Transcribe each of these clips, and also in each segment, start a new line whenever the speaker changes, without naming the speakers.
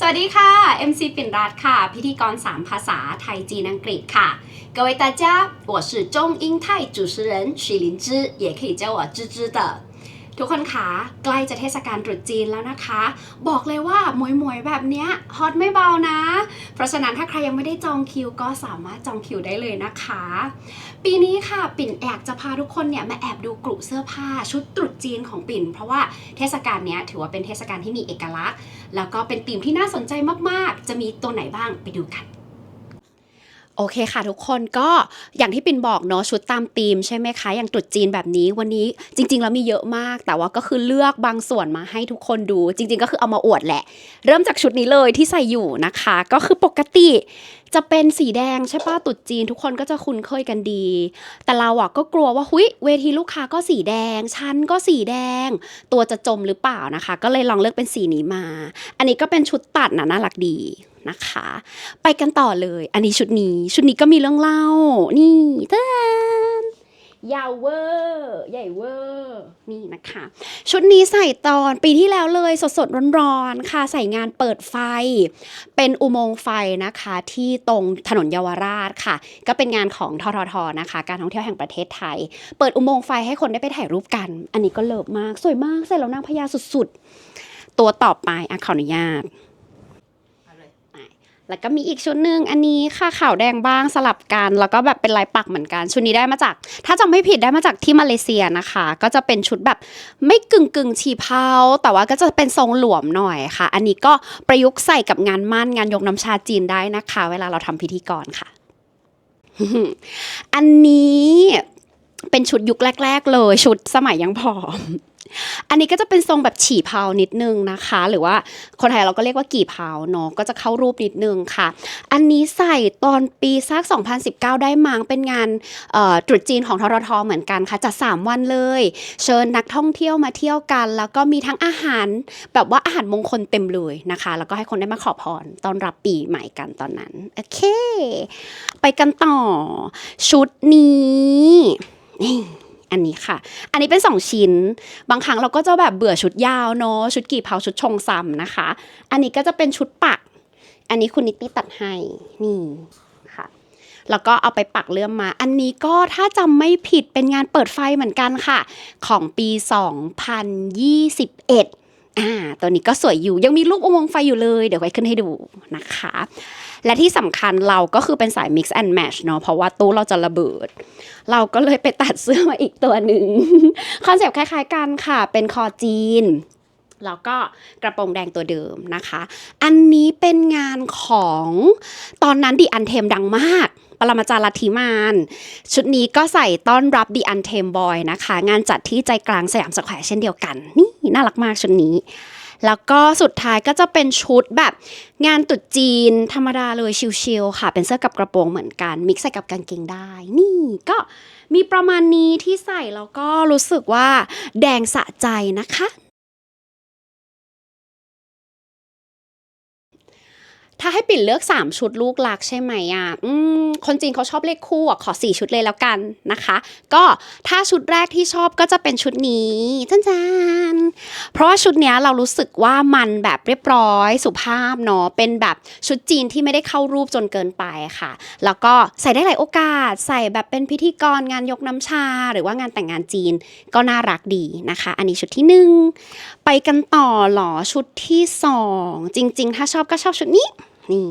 สวัสดีค่ะ MC ปิ่นรัตน์ค่ะ พิธีกร 3 ภาษาไทยจีนอังกฤษค่ะ各位大家我是中英泰主持人许灵芝也可以叫我芝芝的 ทุกคนคะใกล้จะเทศกาลตรุษจีนแล้วนะคะ บอกเลยว่าหมวยหมวยแบบเนี้ยฮอตไม่เบานะ เพราะฉะนั้นถ้าใครยังไม่ได้จองคิวก็สามารถจองคิวได้เลยนะคะ ปีนี้ค่ะปิ่นแอบจะพาทุกคนเนี่ยมาแอบดูกลุ่เสื้อผ้าชุดตรุษจีนของปิ่น เพราะว่าเทศกาลเนี้ยถือว่าเป็นเทศกาลที่มีเอกลักษณ์ แล้วก็เป็นธีมที่น่าสนใจมากๆ จะมีตัวไหนบ้างไปดูกัน โอเคค่ะทุกคนก็อย่างที่ปินบอกเนาะชุดตามธีมใช่ไหมคะ อย่างตรุษจีนแบบนี้วันนี้จริง ๆ แล้วมีเยอะมาก แต่ว่าก็คือเลือกบางส่วนมาให้ทุกคนดู จริง ๆ ก็คือเอามาอวดแหละ เริ่มจากชุดนี้เลยที่ใส่อยู่นะคะ ก็คือปกติจะเป็นสีแดงใช่ป้ะตรุษจีนทุกคนก็จะคุ้นเคยกันดี แต่เราอะก็กลัวว่าหุยเวทีลูกค้าก็สีแดง ชั้นก็สีแดง ตัวจะจมหรือเปล่านะคะ ก็เลยลองเลือกเป็นสีนี้มา อันนี้ก็เป็นชุดตัดนะน่ารักดี นะคะ ไปกันต่อเลย อันนี้ชุดนี้ ชุดนี้ก็มีเรื่องเล่า นี่เตาดานยาวเวอร์ใหญ่เวอร์นี่นะคะ ชุดนี้ใส่ตอนปีที่แล้วเลยสดๆร้อนๆค่ะใส่งานเปิดไฟ เป็นอุโมงค์ไฟนะคะ ที่ตรงถนนเยาวราชค่ะ ก็เป็นงานของทททนะคะ การท่องเที่ยวแห่งประเทศไทย เปิดอุโมงค์ไฟให้คนได้ไปถ่ายรูปกัน อันนี้ก็เลิศมาก สวยมากใส่แล้วนางพญาสุดๆ ตัวต่อไปอะขออนุญาต แล้วก็มีอีกชุดหนึ่งอันนี้ค่ะขาวแดงบ้างสลับกัน แล้วก็แบบเป็นลายปักเหมือนกัน ชุดนี้ได้มาจาก ถ้าจำไม่ผิดได้มาจากที่มาเลเซียนะคะ ก็จะเป็นชุดแบบไม่กึ่งกึ่งๆฉีเผาแต่ว่าก็จะเป็นทรงหลวมหน่อยค่ะ อันนี้ก็ประยุกต์ใส่กับงานมั่นงานยกน้ำชาจีนได้นะคะ เวลาเราทำพิธีกรค่ะ อันนี้เป็นชุดยุคแรก ๆ เลย ชุดสมัยยังผอม อันนี้ก็จะเป็นทรงแบบฉี่เผานิดนึงนะคะ หรือว่าคนไทยเราก็เรียกว่ากี่เผาเนาะก็จะเข้ารูปนิดนึงค่ะ อันนี้ใส่ตอนปีสัก 2019 ได้มั้งเป็นงานตรุษจีนของทรทเหมือนกันค่ะจัด3วันเลย เชิญนักท่องเที่ยวมาเที่ยวกัน แล้วก็มีทั้งอาหารแบบว่าอาหารมงคลเต็มเลยนะคะ แล้วก็ให้คนได้มาขอพรตอนรับปีใหม่กันตอนนั้นโอเค ไปกันต่อ ชุดนี้ อันนี้ค่ะ อันนี้เป็น 2 ชิ้น บางครั้งเราก็จะแบบเบื่อชุดยาวเนาะ ชุดกี่เผาชุดชงซ้ำนะคะ อันนี้ก็จะเป็นชุดปัก อันนี้คุณนิตตี้ตัดให้ นี่ค่ะ แล้วก็เอาไปปักเลื่อมมา อันนี้ก็ถ้าจำไม่ผิดเป็นงานเปิดไฟเหมือนกันค่ะ ของปี 2021อ่าตัวนี้ก็สวยอยู่ ยังมีรูปอุโมงค์ไฟอยู่เลย เดี๋ยวไว้ขึ้นให้ดูนะคะ และที่สำคัญเราก็คือเป็นสาย mix and match เนาะเพราะว่าตู้เราจะระเบิด เราก็เลยไปตัดเสื้อมาอีกตัวหนึ่งคอนเซปต์คล้ายๆกันค่ะ เป็นคอจีนแล้วก็กระโปรงแดงตัวเดิมนะคะ อันนี้เป็นงานของตอนนั้นดีอันเทมดังมาก ปรมาจารย์ลัทธิมาน ชุดนี้ก็ใส่ต้อนรับดีอันเทมบอยนะคะ งานจัดที่ใจกลางสยามสแควร์เช่นเดียวกัน นี่น่ารักมากชุดนี้ แล้วก็สุดท้ายก็จะเป็นชุดแบบงานตุดจีนธรรมดาเลยชิลๆค่ะ เป็นเสื้อกับกระโปรงเหมือนกัน มิกซ์ใส่กับกางเกงได้ นี่ก็มีประมาณนี้ที่ใส่แล้วก็รู้สึกว่าแดงสะใจนะคะ ถ้าให้ปิ่นเลือก 3 ชุดลูกหลักใช่ไหมอะอืมคนจีนเขาชอบเลขคู่อะขอ 4 ชุดเลยแล้วกันนะคะ ก็ถ้าชุดแรกที่ชอบก็จะเป็นชุดนี้จ้านจานเพราะว่าชุดเนี้ยเรารู้สึกว่ามันแบบเรียบร้อยสุภาพเนาะเป็นแบบชุดจีนที่ไม่ได้เข้ารูปจนเกินไปค่ะ แล้วก็ใส่ได้หลายโอกาส ใส่แบบเป็นพิธีกรงานยกน้ำชา หรือว่างานแต่งงานจีนก็น่ารักดีนะคะ อันนี้ชุดที่หนึ่งไปกันต่อหรอชุดที่สองจริง ๆ ถ้าชอบก็ชอบชุดนี้ นี่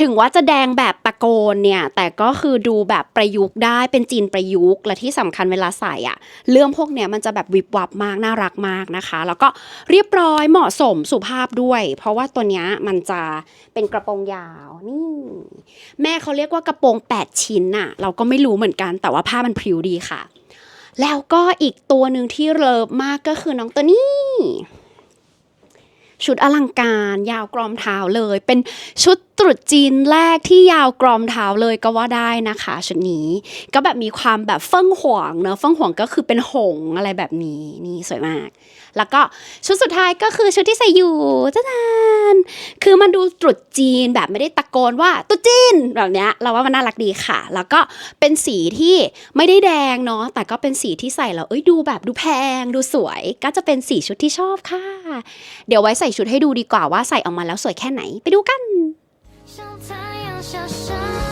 ถึงว่าจะแดงแบบตะโกนเนี่ย แต่ก็คือดูแบบประยุกต์ได้เป็นจีนประยุกต์และที่สำคัญเวลาใส่อะเรื่องพวกเนี้ยมันจะแบบวิบวับมากน่ารักมากนะคะ แล้วก็เรียบร้อยเหมาะสมสุภาพด้วย เพราะว่าตัวเนี้ยมันจะเป็นกระโปรงยาวนี่ แม่เขาเรียกว่ากระโปรง 8 ชิ้นน่ะ เราก็ไม่รู้เหมือนกันแต่ว่าผ้ามันพริ้วดีค่ะ แล้วก็อีกตัวหนึ่งที่เลิฟมากก็คือน้องตัวนี้ ชุดอลังการยาวกรอมเท้าเลย เป็นชุดตรุษจีนแรกที่ยาวกรอมเท้าเลยก็ว่าได้นะคะชุดนี้ ก็แบบมีความแบบเฟิ่งหวงเนอะเฟิ่งหวงก็คือเป็นหงส์อะไรแบบนี้นี่สวยมากแล้วก็ชุดสุดท้ายก็คือชุดที่ใส่อยู่จ้าจานคือมันดูตรุษจีนแบบไม่ได้ตะโกนว่าตรุษจีนแบบเนี้ยเราว่ามันน่ารักดีค่ะ แล้วก็เป็นสีที่ไม่ได้แดงเนาะแต่ก็เป็นสีที่ใส่แล้วเอ้ยดูแบบดูแพงดูสวย ก็จะเป็นสีชุดที่ชอบค่ะ เดี๋ยวไว้ใส่ชุดให้ดูดีกว่าว่าใส่ออกมาแล้วสวยแค่ไหนไปดูกัน
像太阳下山，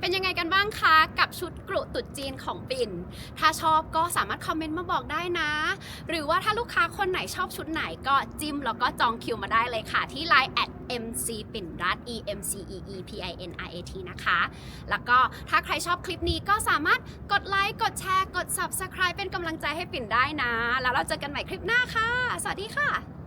เป็นยังไงกันบ้างคะ กับชุดกรุตุดจีนของปิ่น ถ้าชอบก็สามารถคอมเมนต์มาบอกได้นะ หรือว่าถ้าลูกค้าคนไหนชอบชุดไหนก็จิ้มแล้วก็จองคิวมาได้เลยค่ะที่ Line at mc ปิ่นรัต e m c e e p i n r a t นะคะ แล้วก็ถ้าใครชอบคลิปนี้ก็สามารถกดไลค์ กดแชร์ กด subscribe เป็นกำลังใจให้ปิ่นได้นะ แล้วเราเจอกันใหม่คลิปหน้าค่ะ สวัสดีค่ะ